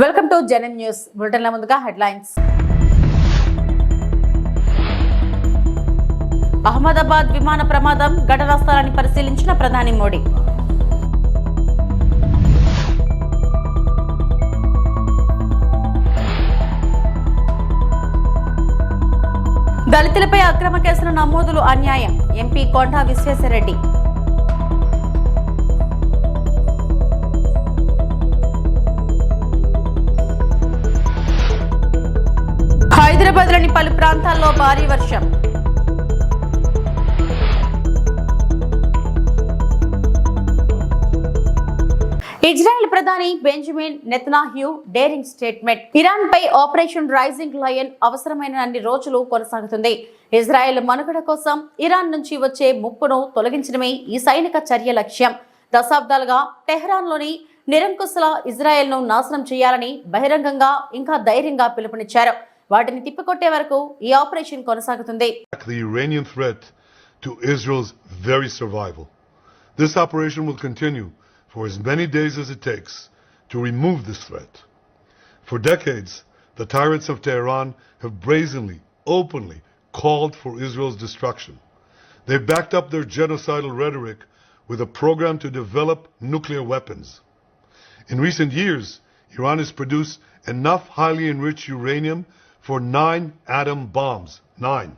Welcome to Janam news బులెటిన్ల ముందుగా headlines Ahmedabad విమాన ప్రమాదం ఘటనా స్థలాన్ని పరిశీలించిన ప్రధాని మోడీ. దళితులపై అక్రమ కేసుల నమోదులు అన్యాయం. ఎంపీ కొండా విశ్వేశ్వరరెడ్డి. హైదరాబాద్లోని పలు ప్రాంతాల్లో భారీ వర్షం. ఇజ్రాయెల్ ప్రధాని Benjamin Netanyahu daring statement. Iran పై ఆపరేషన్ రైజింగ్ లయన్ అవసరమైన అన్ని రోజులు కొనసాగుతుంది. ఇజ్రాయెల్ మనుగడ కోసం ఇరాన్ నుంచి వచ్చే ముప్పును తొలగించడమే ఈ సైనిక చర్య లక్ష్యం. దశాబ్దాలుగా టెహ్రాన్లోని నిరంకుశల ఇజ్రాయెల్ను నాశనం చేయాలని బహిరంగంగా ఇంకా ధైర్యంగా పిలుపునిచ్చారు. వాటిని తిప్పికొట్టే వరకు ఈ ఆపరేషన్ కొనసాగుతుంది the Iranian threat to Israel's very survival. This operation will continue for as many days as it takes to remove this threat. For decades, the tyrants of Tehran have brazenly, openly called for Israel's destruction. They've backed up their genocidal rhetoric with a program to develop nuclear weapons. In recent years, Iran has produced enough highly enriched uranium for nine atom bombs. Nine.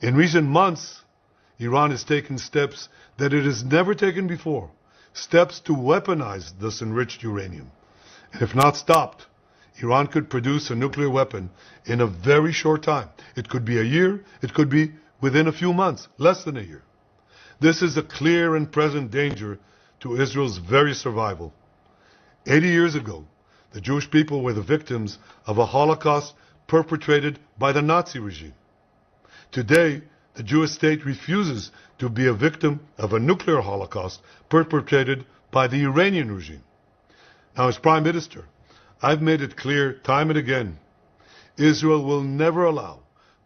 In recent months, Iran has taken steps that it has never taken before, steps to weaponize this enriched uranium. And if not stopped, Iran could produce a nuclear weapon in a very short time. It could be a year, it could be within a few months, less than a year. This is a clear and present danger to Israel's very survival. 80 years ago, the Jewish people were the victims of a Holocaust perpetrated by the Nazi regime. Today, the Jewish state refuses to be a victim of a nuclear holocaust perpetrated by the Iranian regime. Now, as Prime Minister, I've made it clear time and again Israel will never allow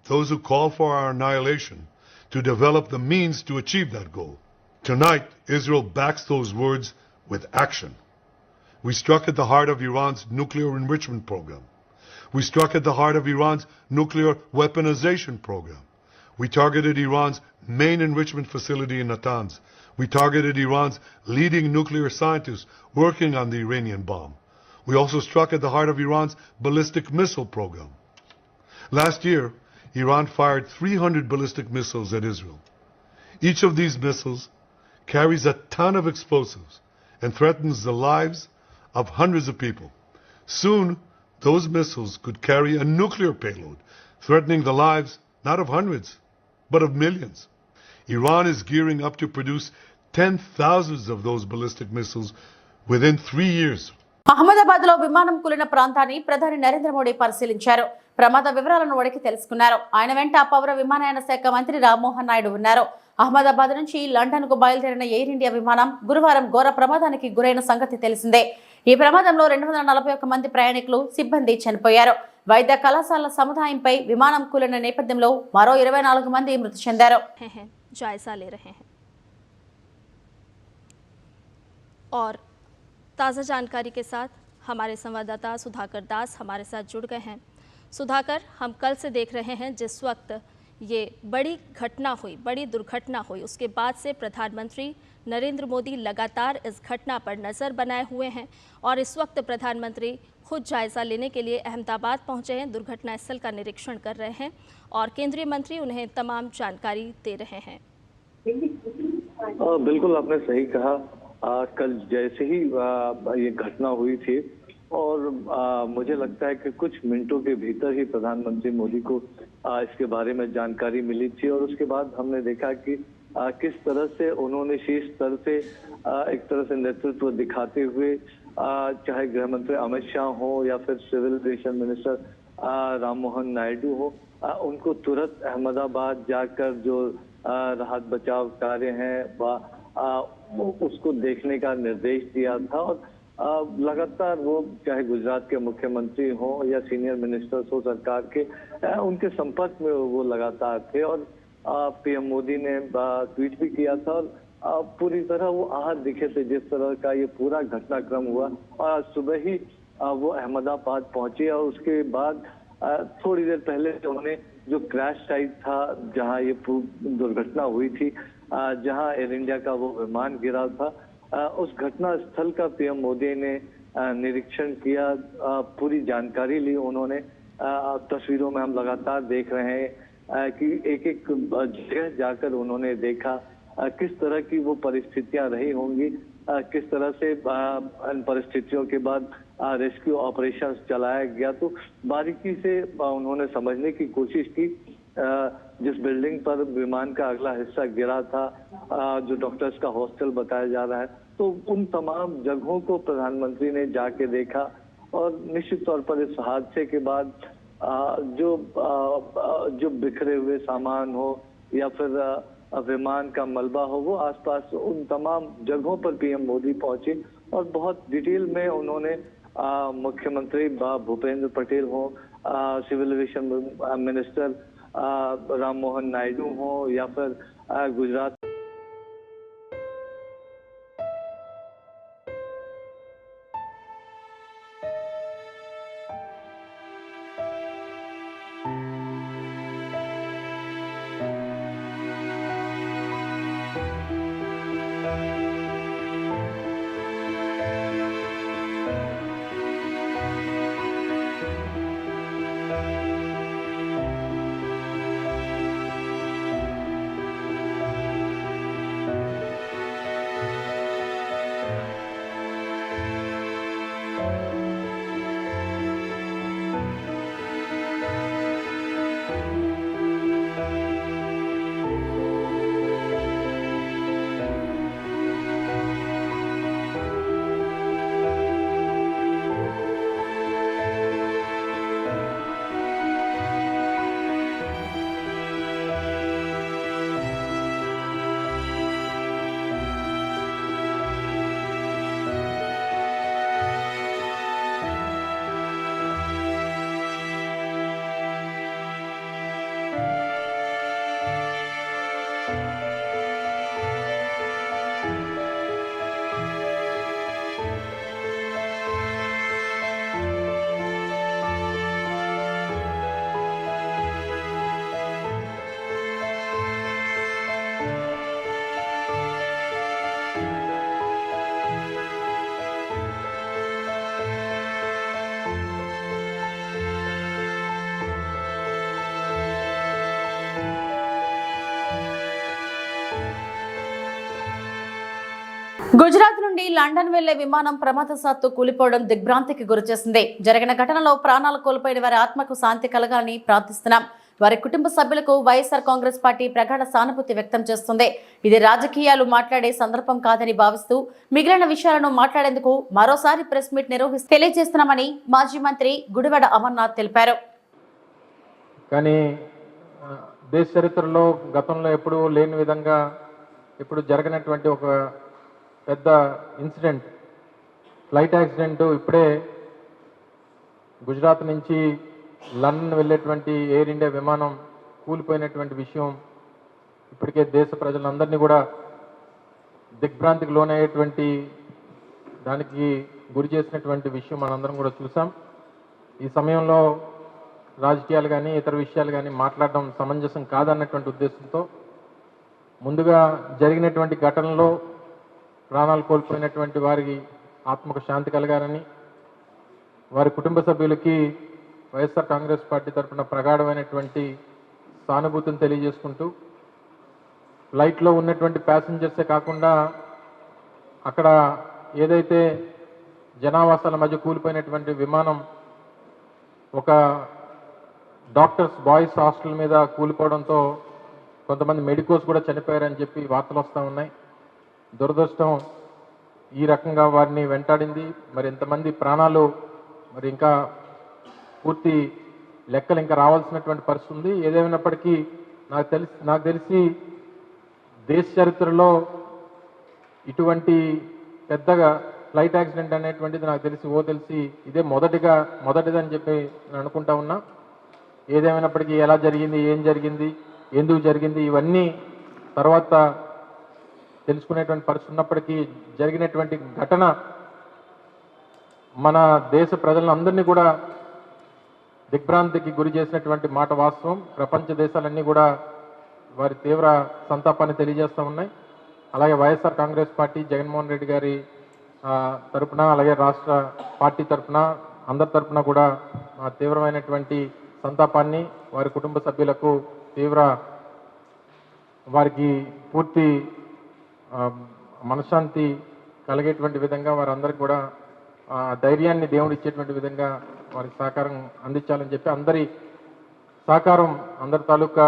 those who call for our annihilation to develop the means to achieve that goal. Tonight, Israel backs those words with action. We struck at the heart of Iran's nuclear enrichment program. We struck at the heart of Iran's nuclear weaponization program. We targeted Iran's main enrichment facility in Natanz. We targeted Iran's leading nuclear scientists working on the Iranian bomb. We also struck at the heart of Iran's ballistic missile program. Last year, Iran fired 300 ballistic missiles at Israel. Each of these missiles carries a ton of explosives and threatens the lives of hundreds of people. Soon, those missiles could carry a nuclear payload, threatening the lives not of hundreds, but of millions. Iran is gearing up to produce 10,000s of those ballistic missiles within three years. అహ్మదాబాద్లో విమానం కూలిన ప్రాంతాన్ని ప్రధాని నరేంద్ర మోడీ పరిశీలించారు ప్రమాద వివరాలను వడికి తెలుసుకున్నారు ఆయన వెంట పౌర విమానయాన శాఖ మంత్రి రామ్మోహన్ నాయుడు ఉన్నారు అహ్మదాబాద్ నుంచి లండన్కు బయలుదేరిన ఎయిర్ ఇండియా విమానం గురువారం ఘోర ప్రమాదానికి గురైన సంగతి తెలిసిందే ఈ ప్రమాదంలో రెండు వందల నలభై ఒక్క మంది ప్రయాణికులు సిబ్బంది చనిపోయారు వైద్య కళాశాల సముదాయంపై విమానం కూలిన నేపథ్యంలో మరో ఇరవై నాలుగు మంది మృతి చెందారు रहे हैं जायज़ा ले रहे हैं और ताज़ा जानकारी के साथ हमारे संवाददाता सुधाकर दास हमारे साथ जुड़ गए हैं सुधाकर हम कल से देख रहे हैं जिस वक्त ये बड़ी घटना हुई बड़ी दुर्घटना हुई। उसके बाद से प्रधानमंत्री नरेंद्र मोदी लगातार इस घटना पर नज़र बनाए हुए हैं और इस वक्त प्रधानमंत्री खुद जायज़ा लेने के लिए अहमदाबाद पहुँचे हैं दुर्घटना स्थल का निरीक्षण कर रहे हैं और केंद्रीय मंत्री उन्हें तमाम जानकारी दे रहे हैं। आ, बिल्कुल आपने सही कहा। आ, कल जैसे ही आ, ये घटना हुई थी और आ, मुझे लगता है कि कुछ मिनटों के भीतर ही प्रधानमंत्री मोदी को आ, इसके बारे में जानकारी मिली थी और उसके बाद हमने देखा कि आ, किस तरह से उन्होंने शीर्ष स्तर से आ, एक तरह से नेतृत्व दिखाते हुए आ, चाहे गृह मंत्री अमित शाह हो या फिर civil aviation minister Ram Mohan Naidu हो आ, उनको तुरंत अहमदाबाद जाकर जो राहत बचाव कार्य हैं उसको देखने का निर्देश दिया था और लगातार वो चाहे गुजरात के मुख्यमंत्री हो या सीनियर मिनिस्टर्स हो, सरकार के उनके संपर्क में वो लगातार थे और पीएम मोदी ने ट्वीट भी किया था और पूरी तरह वो आहत दिखे थे जिस तरह का ये पूरा घटनाक्रम हुआ। और आज सुबह ही वो अहमदाबाद पहुँचे और उसके बाद थोड़ी देर पहले उन्होंने जो क्रैश साइट था जहाँ ये दुर्घटना हुई थी जहाँ एयर इंडिया का वो विमान गिरा था उस घटना स्थल का पीएम मोदी ने निरीक्षण किया पूरी जानकारी ली उन्होंने। तस्वीरों में हम लगातार देख रहे हैं कि एक एक जगह जाकर उन्होंने देखा किस तरह की वो परिस्थितियाँ रही होंगी किस तरह से इन परिस्थितियों के बाद रेस्क्यू ऑपरेशन चलाया गया। तो बारीकी से उन्होंने समझने की कोशिश की जिस बिल्डिंग पर विमान का अगला हिस्सा गिरा था जो डॉक्टर्स का हॉस्टल बताया जा रहा है तो उन तमाम जगहों को प्रधानमंत्री ने जाके देखा और निश्चित तौर पर इस हादसे के बाद जो जो बिखरे हुए सामान हो या फिर विमान का मलबा हो, वो आसपास उन तमाम जगहों पर पीएम मोदी पहुँचे और बहुत डिटेल में उन्होंने मुख्यमंत्री भूपेंद्र पटेल हो civil aviation minister Ram Mohan Naidu हो या फिर गुजरात నుండి లండన్ వెళ్ళే విమానం ప్రమాదశాత్తు కూలిపోవడం దిగ్భ్రాంతికి గురిచేసింది. జరిగిన ఘటనలో ప్రాణాలు కోల్పోయిన వారి ఆత్మకు శాంతి కలగాలని ప్రార్థిస్తున్నాం. వారి కుటుంబ సభ్యులకు వైఎస్ఆర్ కాంగ్రెస్ పార్టీ ప్రగాఢ సానుభూతి వ్యక్తం చేస్తుంది. ఇది రాజకీయాలు మాట్లాడే సందర్భం కాదని భావిస్తూ మిగిలిన విషయాలను మాట్లాడేందుకు మరోసారి ప్రెస్ మీట్ నిర్వహిస్తూ తెలియజేస్తున్నామని మాజీ మంత్రి గుడివాడ అమర్నాథ్ తెలిపారు. కానీ దేశ చరిత్రలో గతంలో ఎప్పుడూ లేని విధంగా ఇప్పుడు జరగనటువంటి ఒక పెద్ద ఇన్సిడెంట్ ఫ్లైట్ యాక్సిడెంట్ ఇప్పుడే గుజరాత్ నుంచి లండన్ వెళ్ళేటువంటి ఎయిర్ ఇండియా విమానం కూలిపోయినటువంటి విషయం ఇప్పటికే దేశ ప్రజలందరినీ కూడా దిగ్భ్రాంతికి లోనయ్యేటువంటి దానికి గురి చేసినటువంటి విషయం మనందరం కూడా చూసాం. ఈ సమయంలో రాజకీయాలు కానీ ఇతర విషయాలు కానీ మాట్లాడడం సమంజసం కాదన్నటువంటి ఉద్దేశంతో ముందుగా జరిగినటువంటి ఘటనలో ప్రాణాలు కోల్పోయినటువంటి వారికి ఆత్మకు శాంతి కలగాలని వారి కుటుంబ సభ్యులకి వైఎస్ఆర్ కాంగ్రెస్ పార్టీ తరఫున ప్రగాఢమైనటువంటి సానుభూతిని తెలియజేసుకుంటూ ఫ్లైట్లో ఉన్నటువంటి ప్యాసింజర్సే కాకుండా అక్కడ ఏదైతే జనావాసాల మధ్య కూలిపోయినటువంటి విమానం ఒక డాక్టర్స్ బాయ్స్ హాస్టల్ మీద కూలిపోవడంతో కొంతమంది మెడికోస్ కూడా చనిపోయారని చెప్పి వార్తలు వస్తూ ఉన్నాయి. దురదృష్టం ఈ రకంగా వారిని వెంటాడింది. మరి ఇంతమంది ప్రాణాలు మరి ఇంకా పూర్తి లెక్కలు ఇంకా రావాల్సినటువంటి పరిస్థితి ఉంది. ఏదేమైనప్పటికీ నాకు తెలిసి నాకు తెలిసి దేశ చరిత్రలో ఇటువంటి పెద్దగా ఫ్లైట్ యాక్సిడెంట్ అనేటువంటిది నాకు తెలిసి ఓ తెలిసి ఇదే మొదటిగా మొదటిదని చెప్పి నేను అనుకుంటా ఉన్నా. ఏదేమైనప్పటికీ ఎలా జరిగింది ఏం జరిగింది ఎందుకు జరిగింది ఇవన్నీ తర్వాత తెలుసుకునేటువంటి పరిస్థితి ఉన్నప్పటికీ జరిగినటువంటి ఘటన మన దేశ ప్రజలందరినీ కూడా దిగ్భ్రాంతికి గురి చేసినటువంటి మాట వాస్తవం. ప్రపంచ దేశాలన్నీ కూడా వారి తీవ్ర సంతాపాన్ని తెలియజేస్తూ ఉన్నాయి. అలాగే YSR Congress party Jaganmohan Reddy గారి తరపున అలాగే రాష్ట్ర పార్టీ తరపున అందరి తరపున కూడా తీవ్రమైనటువంటి సంతాపాన్ని వారి కుటుంబ సభ్యులకు తీవ్ర వారికి పూర్తి మనశ్శాంతి కలిగేటువంటి విధంగా వారందరికీ కూడా ధైర్యాన్ని దేవుడు ఇచ్చేటువంటి విధంగా వారికి సహకారం అందించాలని చెప్పి అందరి సహకారం అందరి తాలూకా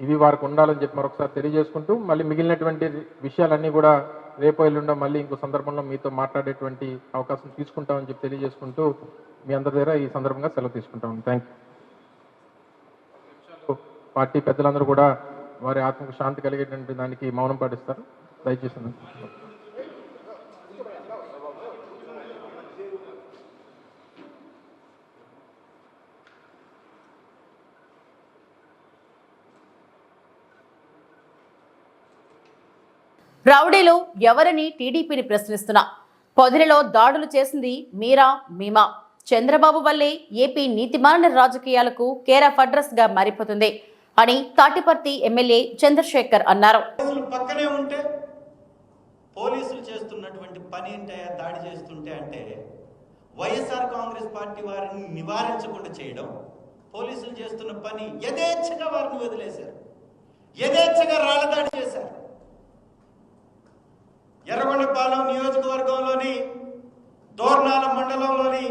ఇవి వారికి ఉండాలని చెప్పి మరొకసారి తెలియజేసుకుంటూ మళ్ళీ మిగిలినటువంటి విషయాలన్నీ కూడా రేపు ఎల్లుండో మళ్ళీ ఇంకో సందర్భంలో మీతో మాట్లాడేటువంటి అవకాశం తీసుకుంటామని చెప్పి తెలియజేసుకుంటూ మీ అందరి దగ్గర ఈ సందర్భంగా సెలవు తీసుకుంటాం. థ్యాంక్ యూ పార్టీ పెద్దలందరూ కూడా వారి ఆత్మకు శాంతి కలిగేటువంటి దానికి మౌనం పాటిస్తారు. దయచేసి రౌడీలు ఎవరిని టీడీపీని ప్రశ్నిస్తున్నా? పొదిలిలో దాడులు చేసింది మీరా మీమా. చంద్రబాబు వల్లే ఏపీ నీతిమాన రాజకీయాలకు కేర ఫడ్రస్గా మారిపోతుంది. అని తాటిపర్తి ఎమ్మెల్యే చంద్రశేఖర్ అన్నారు. పోలీసులు పక్కనే ఉంటే పోలీసులు చేస్తున్నటువంటి పని ఏంటయ్యా దాడి చేస్తుంటే అంటే వైఎస్ఆర్ కాంగ్రెస్ పార్టీ వారిని నివారించకుండా చేయడం పోలీసులు చేస్తున్న పని యథేచ్ఛగా వారిని వదిలేశారు. యథేచ్ఛగా రాళ్ళదాడి చేశారు. ఎర్రగొండపాలెం నియోజకవర్గంలోని దోర్నాల మండలంలోని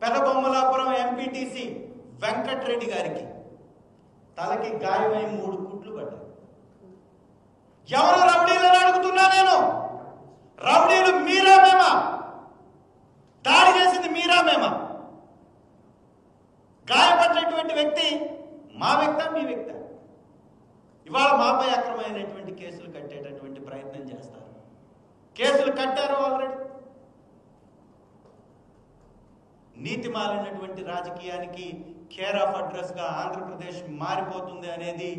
పెదబొమ్మలాపురం ఎంపీటీసీ వెంకట్రెడ్డి గారికి తలకి గాయమై మూడు కుట్లు పడ్డాయి. ఎవరు రౌడీలను అడుగుతున్నా నేను? రౌడీలు మీరా మేమా? దాడి చేసింది మీరా మేమా? గాయపడినటువంటి వ్యక్తి మా వ్యక్త మీ వ్యక్త? ఇవాళ మాపై అక్రమైనటువంటి కేసులు కట్టేటటువంటి ప్రయత్నం చేస్తారు. కేసులు కట్టారు ఆల్రెడీ. నీతి మాలినటువంటి రాజకీయానికి కేర్ ఆఫ్ అడ్రస్గా ఆంధ్రప్రదేశ్ మారిపోతుంది అనేది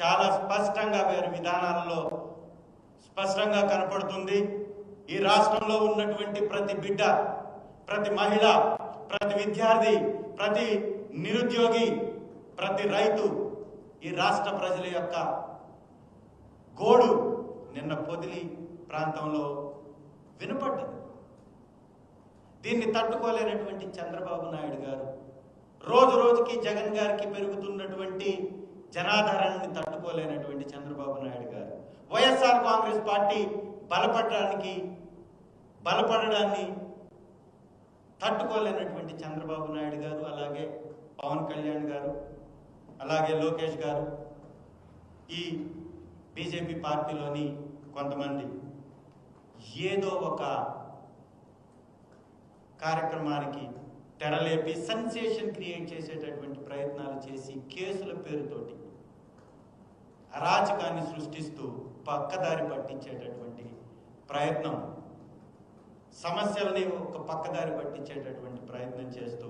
చాలా స్పష్టంగా వారి విధానాలలో స్పష్టంగా కనపడుతుంది. ఈ రాష్ట్రంలో ఉన్నటువంటి ప్రతి బిడ్డ ప్రతి మహిళ ప్రతి విద్యార్థి ప్రతి నిరుద్యోగి ప్రతి రైతు ఈ రాష్ట్ర ప్రజల యొక్క గోడు నిన్న పొదిలి ప్రాంతంలో వినపడ్డది. దీన్ని తట్టుకోలేనటువంటి చంద్రబాబు నాయుడు గారు రోజు రోజుకి జగన్ గారికి పెరుగుతున్నటువంటి జనాధారాన్ని తట్టుకోలేనటువంటి చంద్రబాబు నాయుడు గారు. వైఎస్ఆర్ కాంగ్రెస్ పార్టీ బలపడడానికి బలపడడాన్ని తట్టుకోలేనటువంటి చంద్రబాబు నాయుడు గారు అలాగే పవన్ కళ్యాణ్ గారు అలాగే లోకేష్ గారు ఈ బీజేపీ పార్టీలోని కొంతమంది. ఏదో ఒక కార్యక్రమానికి తెరలేపి సెన్సేషన్ క్రియేట్ చేసేటటువంటి ప్రయత్నాలు చేసి కేసుల పేరుతోటి అరాచకాన్ని సృష్టిస్తూ పక్కదారి పట్టించేటటువంటి ప్రయత్నం సమస్యల్ని ఒక పక్కదారి పట్టించేటటువంటి ప్రయత్నం చేస్తూ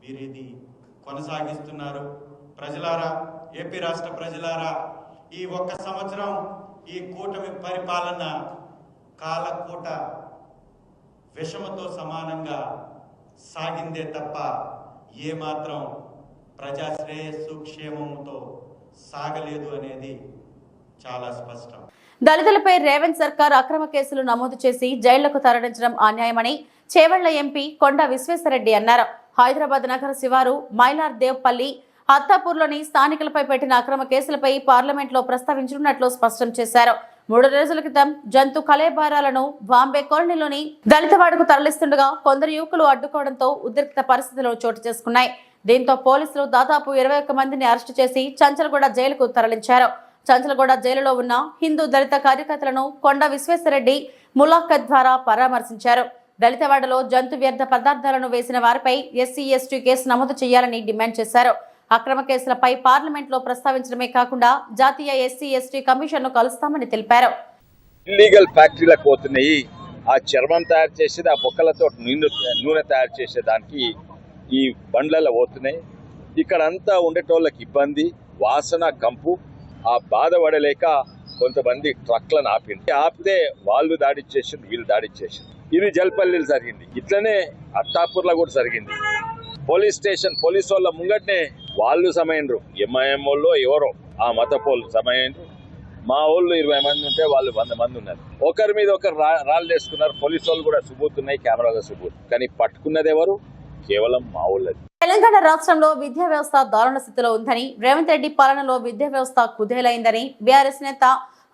వీరిది ఇది కొనసాగిస్తున్నారు. ప్రజలారా ఏపీ రాష్ట్ర ప్రజలారా ఈ ఒక్క సంవత్సరం ఈ కూటమి పరిపాలన కాలకూట విషమతో సమానంగా సాగిందే తప్ప ఏమాత్రం ప్రజా శ్రేయస్సు క్షేమముతో సాగలేదు అనేది చాలా స్పష్టం. దళితులపై రేవంత్ సర్కార్ అక్రమ కేసులు నమోదు చేసి జైళ్ళకు తరలించడం అన్యాయమని చేవళ్ళ ఎంపీ కొండ విశ్వేశ్వరరెడ్డి అన్నారు. హైదరాబాద్ నగర శివారు మైలార్ దేవ్పల్లి అత్తాపూర్లోని స్థానికులపై పెట్టిన అక్రమ కేసులపై పార్లమెంట్లో ప్రస్తావించనున్నట్లు స్పష్టం చేశారు. మూడు రోజుల క్రితం జంతు కలేబారాలను బాంబే కాలనీలోని దళితవాడకు తరలిస్తుండగా కొందరు యువకులు అడ్డుకోవడంతో ఉద్రిక్త పరిస్థితులు చోటు చేసుకున్నాయి. దీంతో పోలీసులు దాదాపు ఇరవై ఒక్క మందిని అరెస్టు చేసి చంచలగూడ జైలుకు తరలించారు. చంచలగూడ జైలులో ఉన్న హిందూ దళిత కార్యకర్తలను కొండ విశ్వేశ్వరరెడ్డి ములాఖత్ ద్వారా పరామర్శించారు. దళితవాడలో జంతు వ్యర్థ పదార్థాలను వేసిన వారిపై ఎస్సీ ఎస్టీ కేసు నమోదు చేయాలని డిమాండ్ చేశారు. అక్రమ కేసులపై పార్లమెంట్లో ప్రస్తావించడమే కాకుండా జాతీయ ఎస్సీ ఎస్టీ కమిషన్ను కలుస్తామని తెలిపారు. ఇల్లీగల్ ఫ్యాక్టరీలకు పోతున్నాయి. ఆ చర్మం తయారు చేసేది ఆ బొక్కలతో నూనె నూనె తయారు చేసేదానికి ఈ బండ్లలో పోతున్నాయి. ఇక్కడ అంతా ఉండేటోళ్ళకి ఇబ్బంది వాసన కంపు ఆ బాధ పడలేక కొంతమంది ట్రక్లను ఆపింది ఆపితే వాళ్ళు దాడి చేసింది వీళ్ళు దాడి చేసింది ఇది జల్పల్లిలు జరిగింది. ఇట్లనే అత్తాపూర్లో కూడా జరిగింది. పోలీస్ స్టేషన్ పోలీస్ వాళ్ళ ముంగట్నే వాళ్ళు సమయండ్రు ఎంఐఎం వాళ్ళు ఎవరో ఆ మత పోలు సమయండ్రు మా వాళ్ళు ఇరవై మంది ఉంటే వాళ్ళు వంద మంది ఉన్నారు. ఒకరి మీద ఒకరు రా- రాళ్ళు వేసుకున్నారు. పోలీసు వాళ్ళు కూడా సుబూతున్నాయి కెమెరాలో సుబూత్ కానీ పట్టుకున్నది ఎవరు? కేవలం మా వాళ్ళది తెలంగాణ రాష్ట్రంలో విద్యా వ్యవస్థ దారుణ స్థితిలో ఉందని రేవంత్ రెడ్డి పాలనలో విద్యా వ్యవస్థ కుదేలైందని బీఆర్ఎస్ నేత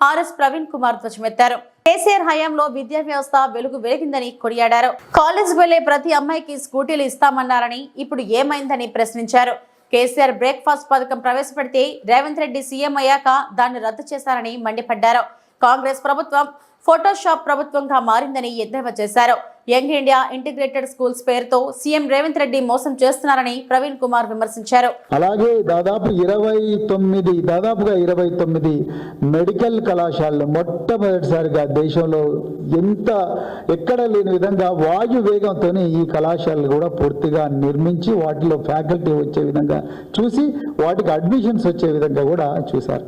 ఆర్ఎస్ ప్రవీణ్ కుమార్ ధ్వజమెత్తారు. కేసీఆర్ హయాంలో విద్యా వ్యవస్థ వెలుగు వెలిగిందని కొనియాడారు. కాలేజ్కి వెళ్ళే ప్రతి అమ్మాయికి స్కూటీలు ఇస్తామన్నారని ఇప్పుడు ఏమైందని ప్రశ్నించారు. కేసీఆర్ బ్రేక్ఫాస్ట్ పథకం ప్రవేశపెడితే రేవంత్ రెడ్డి సీఎం అయ్యాక దాన్ని రద్దు చేశారని మండిపడ్డారు. కాంగ్రెస్ ప్రభుత్వం ఫోటోషాప్ ప్రభుత్వంగా మారిందని ఎద్దేవా చేశారు. యంగ్ ఇండియా ఇంటిగ్రేటెడ్ స్కూల్స్ పేరుతో సీఎం రేవంత్ రెడ్డి మోసం చేస్తున్నారని ప్రవీణ్ కుమార్ విమర్శించారు. అలాగే దాదాపు ఇరవై తొమ్మిది దాదాపుగా ఇరవై తొమ్మిది మెడికల్ కళాశాలలు మొట్టమొదటిసారిగా దేశంలో ఎంత ఎక్కడ లేని విధంగా వాయు వేగంతో ఈ కళాశాలలు కూడా పూర్తిగా నిర్మించి వాటిలో ఫ్యాకల్టీ వచ్చే విధంగా చూసి వాటికి అడ్మిషన్స్ వచ్చే విధంగా కూడా చూశారు.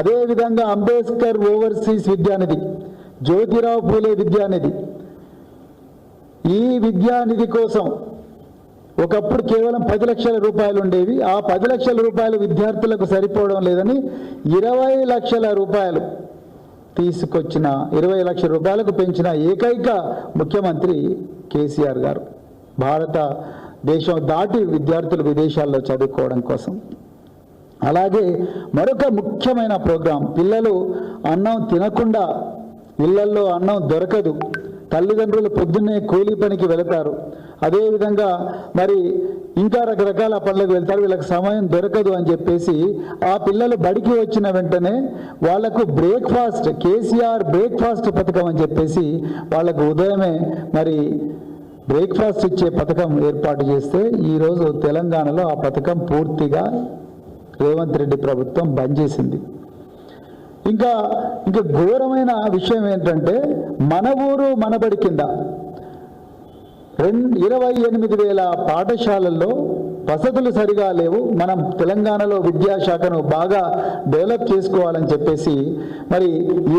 అదేవిధంగా అంబేద్కర్ ఓవర్సీస్ విద్యానిధి జ్యోతిరావు పూలే విద్యానిధి ఈ విద్యానిధి కోసం ఒకప్పుడు కేవలం పది లక్షల రూపాయలు ఉండేవి. ఆ పది లక్షల రూపాయలు విద్యార్థులకు సరిపోవడం లేదని ఇరవై లక్షల రూపాయలు తీసుకొచ్చిన ఇరవై లక్షల రూపాయలకు పెంచిన ఏకైక ముఖ్యమంత్రి కేసీఆర్ గారు. భారత దేశం దాటి విద్యార్థులు విదేశాల్లో చదువుకోవడం కోసం. అలాగే మరొక ముఖ్యమైన ప్రోగ్రాం పిల్లలు అన్నం తినకుండా ఇళ్ళల్లో అన్నం దొరకదు. తల్లిదండ్రులు పొద్దున్నే కూలీ పనికి వెళతారు. అదేవిధంగా మరి ఇంకా రకరకాల పనులకు వెళ్తారు. వీళ్ళకి సమయం దొరకదు అని చెప్పేసి ఆ పిల్లలు బడికి వచ్చిన వెంటనే వాళ్ళకు బ్రేక్ఫాస్ట్ కేసీఆర్ బ్రేక్ఫాస్ట్ పథకం అని చెప్పేసి వాళ్ళకు ఉదయమే మరి బ్రేక్ఫాస్ట్ ఇచ్చే పథకం ఏర్పాటు చేస్తే ఈరోజు తెలంగాణలో ఆ పథకం పూర్తిగా రేవంత్ రెడ్డి ప్రభుత్వం బంద్ చేసింది. ఇంకా ఇంకా ఘోరమైన విషయం ఏంటంటే మన ఊరు మనబడి కింద రెండు ఇరవై ఎనిమిది వేల పాఠశాలల్లో వసతులు సరిగా లేవు. మనం తెలంగాణలో విద్యాశాఖను బాగా డెవలప్ చేసుకోవాలని చెప్పేసి మరి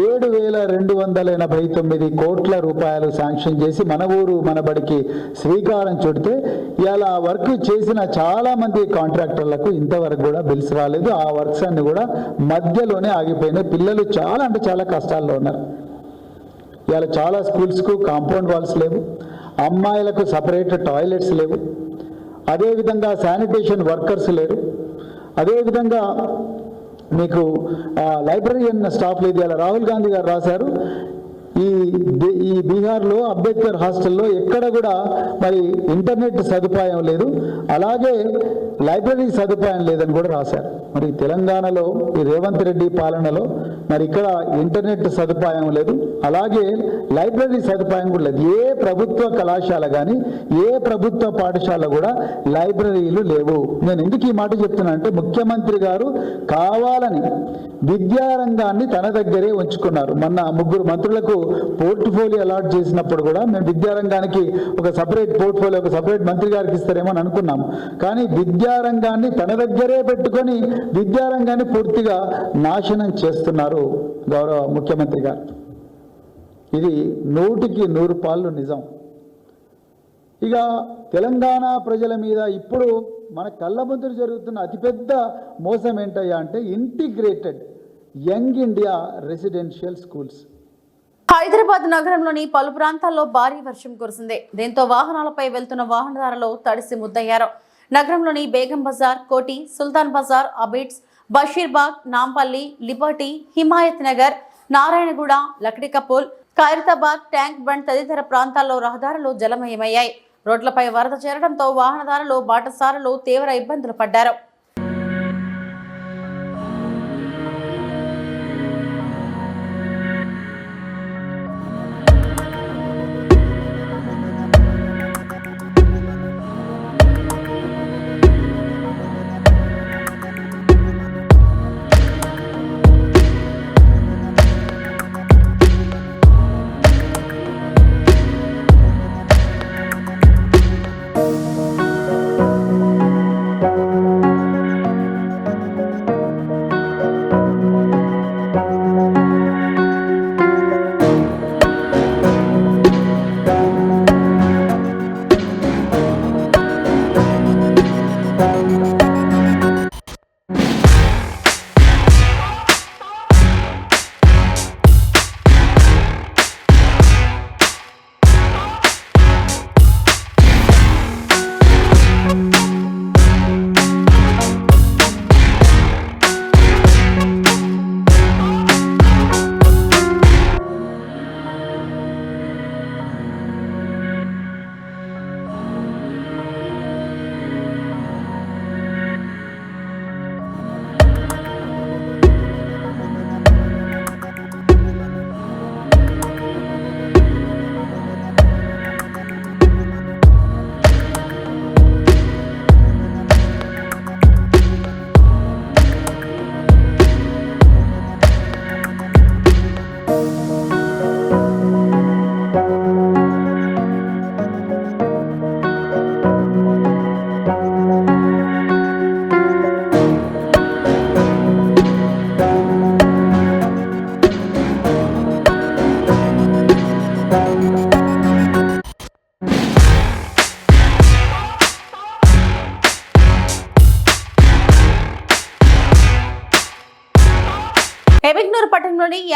ఏడు వేల రెండు వందల ఎనభై తొమ్మిది కోట్ల రూపాయలు శాంక్షన్ చేసి మన ఊరు మన బడికి శ్రీకారం చుడితే ఇలా వర్క్ చేసిన చాలామంది కాంట్రాక్టర్లకు ఇంతవరకు కూడా బిల్స్ రాలేదు. ఆ వర్క్స్ అన్ని కూడా మధ్యలోనే ఆగిపోయినాయి. పిల్లలు చాలా అంటే చాలా కష్టాల్లో ఉన్నారు. ఇవాళ చాలా స్కూల్స్కు కాంపౌండ్ వాల్స్ లేవు. అమ్మాయిలకు సపరేట్ టాయిలెట్స్ లేవు. అదేవిధంగా శానిటేషన్ వర్కర్స్ లేరు. అదేవిధంగా మీకు లైబ్రరీయన్ స్టాఫ్ లేదు. ఇలా రాహుల్ గాంధీ గారు రాశారు. ఈ ఈ బీహార్లో అంబేద్కర్ హాస్టల్లో ఎక్కడ కూడా మరి ఇంటర్నెట్ సదుపాయం లేదు. అలాగే లైబ్రరీ సదుపాయం లేదని కూడా రాశారు. మరి తెలంగాణలో ఈ రేవంత్ రెడ్డి పాలనలో మరి ఇక్కడ ఇంటర్నెట్ సదుపాయం లేదు అలాగే లైబ్రరీ సదుపాయం కూడా లేదు. ఏ ప్రభుత్వ కళాశాల కానీ ఏ ప్రభుత్వ పాఠశాల కూడా లైబ్రరీలు లేవు. నేను ఎందుకు ఈ మాట చెప్తున్నా అంటే ముఖ్యమంత్రి గారు కావాలని విద్యారంగాన్ని తన దగ్గరే ఉంచుకున్నారు. మొన్న ముగ్గురు మంత్రులకు పోర్ట్ఫోలియో అలాట్ చేసినప్పుడు కూడా మేము విద్యారంగానికి ఒక సపరేట్ పోర్ట్ఫోలియో ఒక సపరేట్ మంత్రి గారికి ఇస్తారేమో అని అనుకున్నాం. కానీ విద్యారంగాన్ని తన దగ్గరే పెట్టుకొని విద్యారంగాన్ని పూర్తిగా నాశనం చేస్తున్నారు. గౌరవ ముఖ్యమంత్రి గారు. ఇది నూటికి నూరు పాళ్ళు నిజం. ఇక తెలంగాణ ప్రజల మీద ఇప్పుడు మన కళ్ళ ముందు జరుగుతున్న అతిపెద్ద మోసం ఏంటయ్యా అంటే integrated young India residential schools. Hyderabad నగరంలోని పలు ప్రాంతాల్లో భారీ వర్షం కురిసింది. దీంతో వాహనాలపై వెళ్తున్న వాహనదారులు తడిసి ముద్దయ్యారు. నగరంలోని Begum Bazar Koti Sultan Bazar Abids Basheerbagh Nampally liberty Himayat Nagar Narayanaguda Lakdikapul Khairatabad tank bund తదితర ప్రాంతాల్లో రహదారులు జలమయమయ్యాయి. రోడ్లపై వరద చేరడంతో వాహనదారులు బాటసారులు తీవ్ర ఇబ్బందులు పడ్డారు.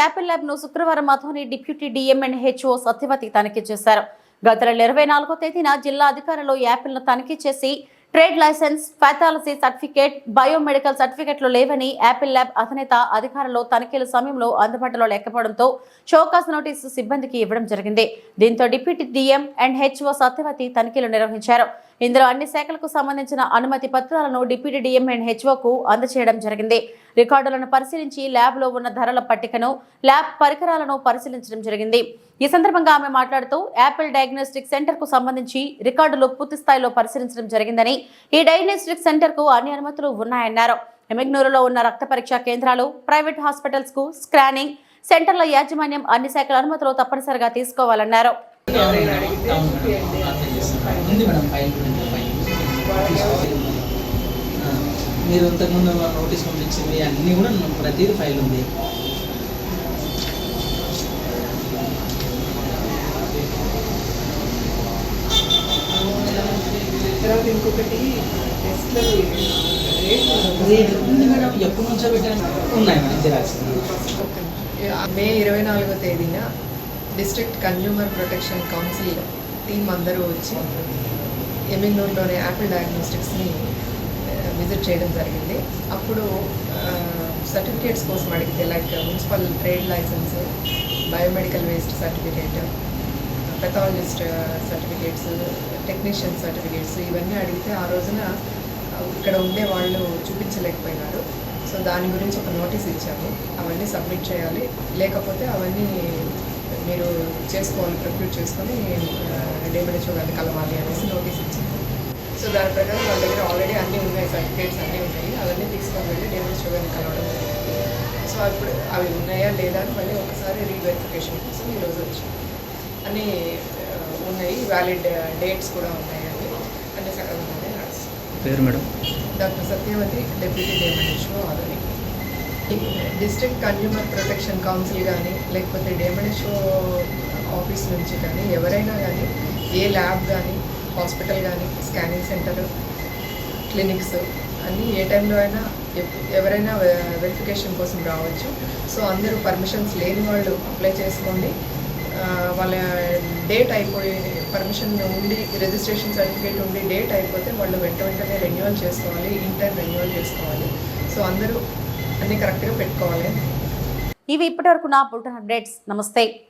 యాపిల్ ల్యాబ్ను శుక్రవారం Adoni deputy DMN HO Satyavathi తనిఖీ చేశారు. గత నెల ఇరవై నాలుగో తేదీన జిల్లా అధికారులు యాపిల్ను తనిఖీ చేసి trade licence pathology certificate biomedical సర్టిఫికెట్లు లేవని యాపిల్ ల్యాబ్ అధినేత అధికారులు తనిఖీల సమయంలో అందుబాటులో లేకపోవడంతో షోకాస్ నోటీసు సిబ్బందికి ఇవ్వడం జరిగింది. దీంతో deputy DM and HO Satyavathi తనిఖీలు నిర్వహించారు. ఇందులో అన్ని శాఖలకు సంబంధించిన అనుమతి పత్రాలను డిప్యూటీ డిఎం అండ్ హెచ్ఓకు అందజేయడం జరిగింది. రికార్డులను పరిశీలించి ల్యాబ్లో ఉన్న ధరల పట్టికను ల్యాబ్ పరికరాలను పరిశీలించడం జరిగింది. ఈ సందర్భంగా ఆమె మాట్లాడుతూ యాపిల్ డయాగ్నోస్టిక్ సెంటర్కు సంబంధించి రికార్డులు పూర్తి స్థాయిలో పరిశీలించడం జరిగిందని ఈ డయాగ్నోస్టిక్ సెంటర్కు అన్ని అనుమతులు ఉన్నాయన్నారు. ఎమెగ్నూరులో ఉన్న రక్త పరీక్షా కేంద్రాలు ప్రైవేట్ హాస్పిటల్స్కు స్కానింగ్ సెంటర్ల యాజమాన్యం అన్ని శాఖల అనుమతులు తప్పనిసరిగా తీసుకోవాలన్నారు. ఉంది మేడం ఫైల్ గురించి ఫైల్ మీరు ఇంతకుముందు నోటీస్ పంపించింది అన్నీ కూడా ప్రతిదీ ఫైల్ ఉంది. తర్వాత ఇంకొకటి టెస్ట్లో రేట్ ఉంది. మేడం. ఎప్పటి నుంచో పెట్టాను. ఉన్నాయి మేడం జిరాక్స్ మే ఇరవై నాలుగో తేదీన district consumer protection council team అందరూ వచ్చి ఎమిన్నూరులోని యాపిల్ డయాగ్నోస్టిక్స్ని విజిట్ చేయడం జరిగింది. అప్పుడు సర్టిఫికేట్స్ కోసం అడిగితే like municipal trade licence biomedical waste certificate pathologist certificates technician certificates ఇవన్నీ అడిగితే ఆ రోజున ఇక్కడ ఉండే వాళ్ళు చూపించలేకపోయినారు. సో దాని గురించి ఒక నోటీస్ ఇచ్చాము. అవన్నీ సబ్మిట్ చేయాలి. లేకపోతే అవన్నీ మీరు చేసుకోవాలి ప్రొక్యూర్ చేసుకొని డేబిహెచ్ఓ గారిని కలవాలి అనేసి నోటీస్ ఇచ్చాము సో దాని ప్రకారం వాళ్ళ దగ్గర ఆల్రెడీ అన్నీ ఉన్నాయి సర్టిఫికేట్స్ అన్నీ ఉన్నాయి. అవన్నీ తీసుకొని వెళ్ళి డేబిహెచ్ఓ గారిని కలవడం జరిగింది. సో ఇప్పుడు అవి ఉన్నాయా లేదా అని మళ్ళీ ఒకసారి రీవెరిఫికేషన్ కోసం ఈరోజు వచ్చాము అన్నీ ఉన్నాయి. వ్యాలిడ్ డేట్స్ కూడా ఉన్నాయి అన్ని అన్ని నడుస్తుంది పేరు madam? Doctor Satyavathi deputy DMHO Adari district consumer protection council కానీ లేకపోతే డేమనిషో ఆఫీస్ నుంచి కానీ ఎవరైనా కానీ ఏ ల్యాబ్ కానీ హాస్పిటల్ కానీ స్కానింగ్ సెంటర్ క్లినిక్స్ అన్నీ ఏ టైంలో అయినా ఎవరైనా వెరిఫికేషన్ కోసం రావచ్చు. సో అందరూ పర్మిషన్స్ లేని వాళ్ళు అప్లై చేసుకోండి. వాళ్ళ డేట్ అయిపోయి పర్మిషన్ ఉండి రిజిస్ట్రేషన్ సర్టిఫికేట్ ఉండి డేట్ అయిపోతే వాళ్ళు వెంట వెంటనే రెన్యువల్ చేసుకోవాలి ఇంటర్ రెన్యువల్ చేసుకోవాలి. సో అందరూ అన్నీ కరెక్ట్గా పెట్టుకోవాలి. ఇవి ఇప్పటివరకు నా బుల్టన్ అప్డేట్స్. నమస్తే.